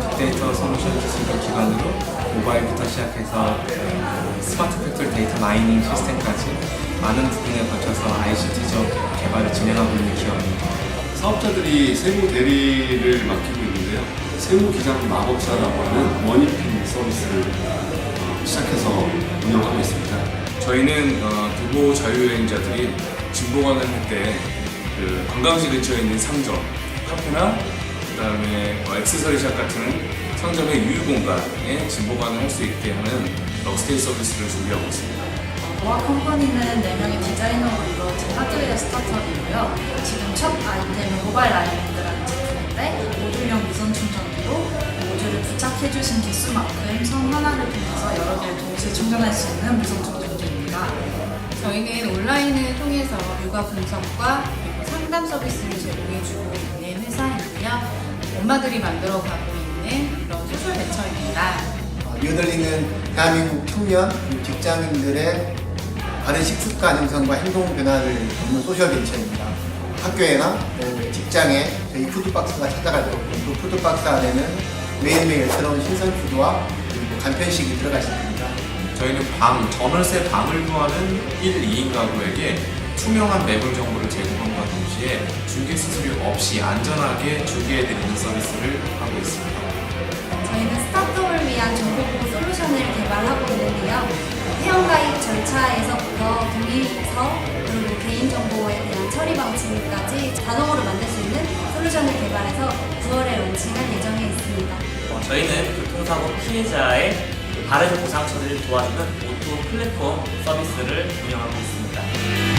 빅데이터 솔루션 기술을 기반으로 모바일부터 시작해서 그 스마트 팩토리 데이터 마이닝 시스템까지 많은 부분에 걸쳐서 ICT적 개발을 진행하고 있는 기업입니다. 사업자들이 세무 대리를 맡기고 있는데요. 세무 기장 마법사라고 하는 머니핀 서비스를 어, 시작해서 운영하고 있습니다. 저희는 어, 두보 자유여행자들이 진보관을 할때 그 관광지 근처에 있는 상점, 카페나 그 다음에 뭐 액세서리샵 같은 상점의 유휴 공간에 진보관을 할 수 있게 하는 럭스테이 서비스를 준비하고 있습니다. 노아 컴퍼니는 4명의 디자이너로 이루어진 하드웨어 스타트업이고요. 지금 첫 아이템은 모바일 아이랜드라는 제품인데 모듈형 무선 충전기로 모듈을 부착해주신 개수만큼 선 하나를 통해서 여러 개를 동시에 충전할 수 있는 무선 충전기입니다. 저희는 온라인을 통해서 육아 분석과 상담 서비스를 있는 엄마들이 만들어가고 있는 그런 소셜 벤처입니다. 어, 뉴델리는 대한민국 청년 그리고 직장인들의 바른 식습 가능성과 행동 변화를 돕는 소셜 벤처입니다. 학교에나 또 직장에 저희 푸드박스가 찾아가죠. 그 푸드박스 안에는 매일매일 새로운 신선 푸드와 그리고 간편식이 들어가 있습니다. 저희는 방, 전월세 방을 구하는 1, 2인 가구에게 투명한 매물 정보를 제공함과 동시에 중개 수수료 없이 안전하게 중개해드리는 서비스를 하고 있습니다. 저희는 스타트업을 위한 정보보호 솔루션을 개발하고 있는데요. 회원가입 절차에서부터 동의서 그리고 개인정보에 대한 처리 방침까지 자동으로 만들 수 있는 솔루션을 개발해서 9월에 론칭할 예정에 있습니다. 어, 저희는 교통사고 피해자의 바른 보상 처리를 도와주는 오토 플랫폼 서비스를 운영하고 있습니다.